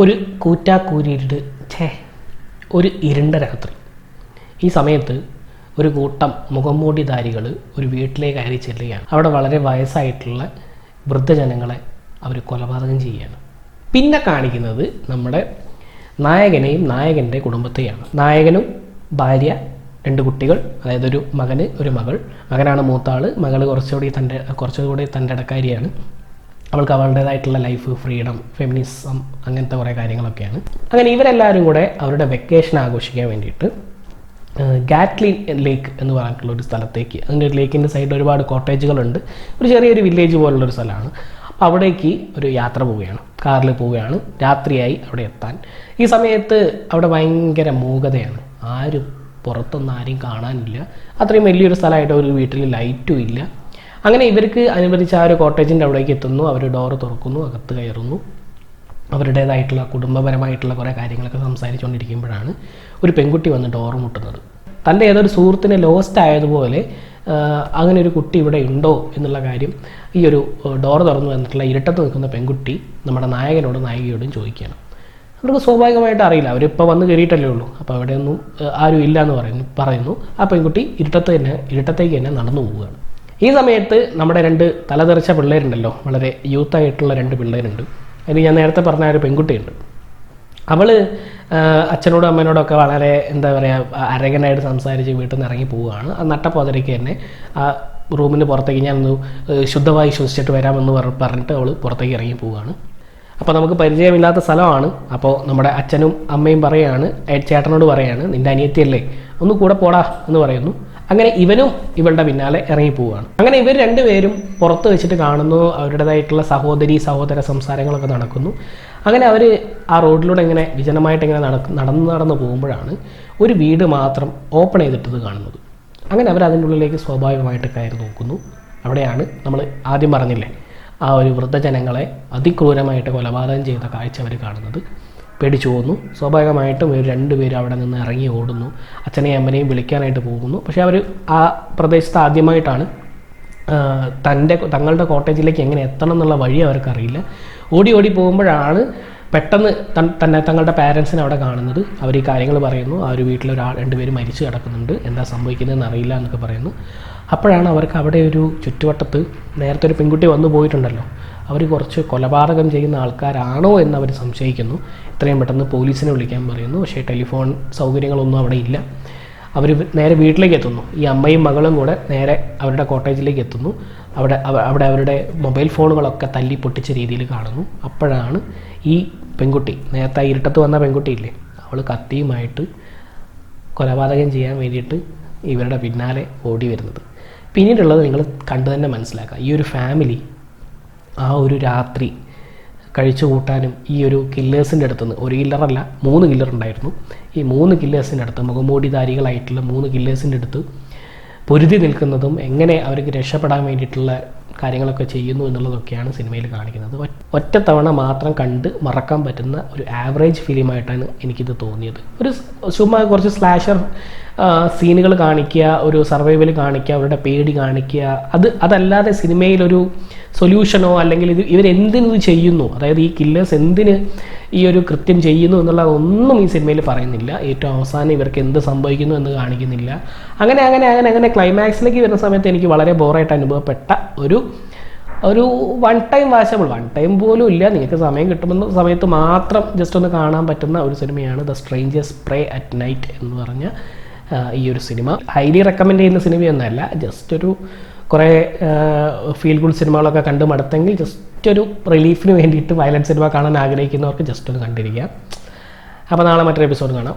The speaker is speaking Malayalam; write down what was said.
ഒരു കൂറ്റാക്കൂരിരുട് ഛേ ഒരു ഇരുണ്ട രാത്രി ഈ സമയത്ത് ഒരു കൂട്ടം മുഖംമൂടിധാരികൾ ഒരു വീട്ടിലേക്ക് കയറി ചെല്ലുകയാണ്. അവിടെ വളരെ വയസ്സായിട്ടുള്ള വൃദ്ധജനങ്ങളെ അവർ കൊലപാതകം ചെയ്യുകയാണ്. പിന്നെ കാണിക്കുന്നത് നമ്മുടെ നായകനെയും നായകന്റെ കുടുംബത്തെയാണ്. നായകനും ഭാര്യ രണ്ട് കുട്ടികൾ അതായത് ഒരു മകന് ഒരു മകൾ. മകനാണ് മൂത്താൾ മകൾ കുറച്ചുകൂടി തന്റെ കുറച്ചുകൂടി തന്റെ ഇടക്കാരിയാണ്. അവൾക്ക് അവളുടേതായിട്ടുള്ള ലൈഫ് ഫ്രീഡം ഫെമിനിസം അങ്ങനത്തെ കുറേ കാര്യങ്ങളൊക്കെയാണ്. അങ്ങനെ ഇവരെല്ലാവരും കൂടെ അവരുടെ വെക്കേഷൻ ആഘോഷിക്കാൻ വേണ്ടിയിട്ട് ഗാറ്റ്ലിൻ ലേക്ക് എന്ന് പറഞ്ഞിട്ടുള്ള ഒരു സ്ഥലത്തേക്ക് അതിന്റെ ലേക്കിന്റെ സൈഡിൽ ഒരുപാട് കോട്ടേജുകളുണ്ട് ഒരു ചെറിയൊരു വില്ലേജ് പോലുള്ളൊരു സ്ഥലമാണ്. അപ്പോൾ അവിടേക്ക് ഒരു യാത്ര പോവുകയാണ്. കാറിൽ പോവുകയാണ്. രാത്രിയായി അവിടെ എത്താൻ. ഈ സമയത്ത് അവിടെ ഭയങ്കര മൂകതയാണ്. ആരും പുറത്തൊന്നും ആരെയും കാണാനില്ല. അത്രയും വലിയൊരു സ്ഥലമായിട്ട് ഒരു വീട്ടിൽ ലൈറ്റും ഇല്ല. അങ്ങനെ ഇവർക്ക് അനുവദിച്ച ആ ഒരു കോട്ടേജിന്റെ അവിടേക്ക് എത്തുന്നു. അവർ ഡോറ് തുറക്കുന്നു അകത്ത് കയറുന്നു. അവരുടേതായിട്ടുള്ള കുടുംബപരമായിട്ടുള്ള കുറേ കാര്യങ്ങളൊക്കെ സംസാരിച്ചുകൊണ്ടിരിക്കുമ്പോഴാണ് ഒരു പെൺകുട്ടി വന്ന് ഡോറ് മുട്ടുന്നത് തന്റെ ഏതൊരു സുഹൃത്തിനെ ലോസ്റ്റ് ആയതുപോലെ അങ്ങനെ ഒരു കുട്ടി ഇവിടെ ഉണ്ടോ എന്നുള്ള കാര്യം ഈ ഒരു ഡോർ തുറന്നു വന്നിട്ടുള്ള ഇരുട്ടത്ത് നിൽക്കുന്ന പെൺകുട്ടി നമ്മുടെ നായകനോടും നായികയോടും ചോദിക്കുകയാണ്. അവർക്ക് സ്വാഭാവികമായിട്ട് അറിയില്ല. അവരിപ്പോൾ വന്ന് കയറിയിട്ടല്ലേ ഉള്ളൂ. അപ്പോൾ അവിടെയൊന്നും ആരും ഇല്ല എന്ന് പറയുന്നു പറയുന്നു. ആ പെൺകുട്ടി ഇരുട്ടത്ത് തന്നെ ഇരുട്ടത്തേക്ക് തന്നെ നടന്നു പോവുകയാണ്. ഈ സമയത്ത് നമ്മുടെ രണ്ട് തലതെറിച്ച പിള്ളേരുണ്ടല്ലോ. വളരെ യൂത്തായിട്ടുള്ള രണ്ട് പിള്ളേരുണ്ട്. അതിന് ഞാൻ നേരത്തെ പറഞ്ഞ ഒരു പെൺകുട്ടിയുണ്ട്. അവൾ അച്ഛനോടും അമ്മേനോടൊക്കെ വളരെ എന്താ പറയുക അരകനായിട്ട് സംസാരിച്ച് വീട്ടിൽ നിന്ന് ഇറങ്ങി പോവുകയാണ്. ആ നട്ടപ്പോതരയ്ക്ക് തന്നെ ആ റൂമിന് പുറത്തേക്ക് ഞാനൊന്ന് ശുദ്ധമായി ശ്വസിച്ചിട്ട് വരാമെന്ന് പറ- പറഞ്ഞിട്ട് അവൾ പുറത്തേക്ക് ഇറങ്ങി പോവുകയാണ്. അപ്പോൾ നമുക്ക് പരിചയമില്ലാത്ത സ്ഥലമാണ്. അപ്പോൾ നമ്മുടെ അച്ഛനും അമ്മയും പറയാണ് ചേട്ടനോട് പറയാണ് നിന്റെ അനിയത്തിയല്ലേ? ഒന്ന് കൂടെ പോടാ എന്ന് പറയുന്നു. അങ്ങനെ ഇവനും ഇവളുടെ പിന്നാലെ ഇറങ്ങി പോവുകയാണ് അങ്ങനെ ഇവർ രണ്ടുപേരും പുറത്ത് വെച്ചിട്ട് കാണുന്നു അവരുടേതായിട്ടുള്ള സഹോദരി സഹോദര സംസാരങ്ങളൊക്കെ നടക്കുന്നു. അങ്ങനെ അവർ ആ റോഡിലൂടെ ഇങ്ങനെ വിജനമായിട്ട് ഇങ്ങനെ നടക്ക് നടന്ന് നടന്ന് പോകുമ്പോഴാണ് ഒരു വീട് മാത്രം ഓപ്പൺ ചെയ്തിട്ടത് കാണുന്നത്. അങ്ങനെ അവർ അതിന്റെ ഉള്ളിലേക്ക് സ്വാഭാവികമായിട്ട് കയറി നോക്കുന്നു. അവിടെയാണ് നമ്മൾ ആദ്യം പറഞ്ഞില്ലേ ആ ഒരു വൃദ്ധജനങ്ങളെ അതിക്രൂരമായിട്ട് കൊലപാതകം ചെയ്ത കാഴ്ച അവർ കാണുന്നത്. പേടിച്ചു പോകുന്നു. സ്വാഭാവികമായിട്ടും ഇവർ രണ്ടുപേരും അവിടെ നിന്ന് ഇറങ്ങി ഓടുന്നു. അച്ഛനെയും അമ്മനെയും വിളിക്കാനായിട്ട് പോകുന്നു. പക്ഷേ അവർ ആ പ്രദേശത്ത് ആദ്യമായിട്ടാണ് തന്റെ തങ്ങളുടെ കോട്ടേജിലേക്ക് എങ്ങനെ എത്തണം എന്നുള്ള വഴി അവർക്കറിയില്ല. ഓടി ഓടി പോകുമ്പോഴാണ് പെട്ടെന്ന് തന്നെ തങ്ങളുടെ പാരൻസിനെ അവിടെ കാണുന്നത്. അവർ ഈ കാര്യങ്ങൾ പറയുന്നു. ആ ഒരു വീട്ടിൽ ഒരാൾ രണ്ടുപേരും മരിച്ചു കിടക്കുന്നുണ്ട്. എന്താ സംഭവിക്കുന്നതെന്ന് അറിയില്ല എന്നൊക്കെ പറയുന്നു. അപ്പോഴാണ് അവർക്ക് അവിടെ ഒരു ചുറ്റുവട്ടത്ത് നേരത്തെ ഒരു പെൺകുട്ടി വന്നു പോയിട്ടുണ്ടല്ലോ. അവർ കുറച്ച് കൊലപാതകം ചെയ്യുന്ന ആൾക്കാരാണോ എന്ന് അവർ സംശയിക്കുന്നു. എത്രയും പെട്ടെന്ന് പോലീസിനെ വിളിക്കാൻ പറയുന്നു. പക്ഷേ ടെലിഫോൺ സൗകര്യങ്ങളൊന്നും അവിടെ ഇല്ല. അവർ നേരെ വീട്ടിലേക്ക് എത്തുന്നു. ഈ അമ്മയും മകളും കൂടെ നേരെ അവരുടെ കോട്ടേജിലേക്ക് എത്തുന്നു. അവിടെ അവിടെ അവരുടെ മൊബൈൽ ഫോണുകളൊക്കെ തല്ലി പൊട്ടിച്ച രീതിയിൽ കാണുന്നു. അപ്പോഴാണ് ഈ പെൺകുട്ടി നേരത്തെ ഇരുട്ടത്ത് വന്ന പെൺകുട്ടിയില്ലേ അവൾ കത്തിയുമായിട്ട് കൊലപാതകം ചെയ്യാൻ വേണ്ടിയിട്ട് ഇവരുടെ പിന്നാലെ ഓടി വരുന്നത്. പിന്നീടുള്ളത് നിങ്ങൾ കണ്ടു തന്നെ മനസ്സിലാക്കുക ഈ ഒരു ഫാമിലി ആ ഒരു രാത്രി കഴിച്ചു കൂട്ടാനും ഈ ഒരു കില്ലേഴ്സിന്റെ അടുത്തുനിന്ന് ഒരു കില്ലറല്ല മൂന്ന് കില്ലർ ഉണ്ടായിരുന്നു. ഈ മൂന്ന് കില്ലേഴ്സിന്റെ അടുത്ത് മുഖമൂടിധാരികളായിട്ടുള്ള മൂന്ന് കില്ലേഴ്സിന്റെ അടുത്ത് പൊരുതി നിൽക്കുന്നതും എങ്ങനെ അവർക്ക് രക്ഷപ്പെടാൻ വേണ്ടിയിട്ടുള്ള കാര്യങ്ങളൊക്കെ ചെയ്യുന്നു എന്നുള്ളതൊക്കെയാണ് സിനിമയിൽ കാണിക്കുന്നത്. ഒറ്റ ഒറ്റത്തവണ മാത്രം കണ്ട് മറക്കാൻ പറ്റുന്ന ഒരു ആവറേജ് ഫിലിമായിട്ടാണ് എനിക്കിത് തോന്നിയത്. ഒരു ചുമ്മാ കുറച്ച് സ്ലാഷർ സീനുകൾ കാണിക്കുക ഒരു സർവൈവൽ കാണിക്കുക അവരുടെ പേടി കാണിക്കുക. അത് അതല്ലാതെ സിനിമയിലൊരു സൊല്യൂഷനോ അല്ലെങ്കിൽ ഇത് ഇവരെന്തിനു ഇത് ചെയ്യുന്നു? അതായത് ഈ കില്ലേഴ്സ് എന്തിന് ഈ ഒരു കൃത്യം ചെയ്യുന്നു എന്നുള്ള ഒന്നും ഈ സിനിമയിൽ പറയുന്നില്ല. ഏറ്റവും അവസാനം ഇവർക്ക് എന്ത് സംഭവിക്കുന്നു എന്ന് കാണിക്കുന്നില്ല. അങ്ങനെ അങ്ങനെ അങ്ങനെ അങ്ങനെ ക്ലൈമാക്സിലേക്ക് വരുന്ന സമയത്ത് എനിക്ക് വളരെ ബോറായിട്ട് അനുഭവപ്പെട്ട ഒരു ഒരു one time watchable one time പോലും ഇല്ല. നിങ്ങൾക്ക് സമയം കിട്ടുമെന്ന സമയത്ത് മാത്രം ജസ്റ്റ് ഒന്ന് കാണാൻ പറ്റുന്ന ഒരു സിനിമയാണ് the strangers prey at night എന്ന് പറഞ്ഞ ഈ ഒരു സിനിമ. ഹൈലി റെക്കമെൻഡ് ചെയ്യുന്ന സിനിമയൊന്നുമല്ല ജസ്റ്റ് ഒരു കുറേ ഫീൽ ഗുഡ് സിനിമകളൊക്കെ കണ്ട് മടുത്തെങ്കിൽ ജസ്റ്റ് ഒരു റിലീഫിന് വേണ്ടിയിട്ട് വയലൻസ് സിനിമ കാണാൻ ആഗ്രഹിക്കുന്നവർക്ക് ജസ്റ്റ് ഒന്ന് കണ്ടിരിക്കാം. അപ്പോൾ നാളെ മറ്റൊരു എപ്പിസോഡ് കാണാം.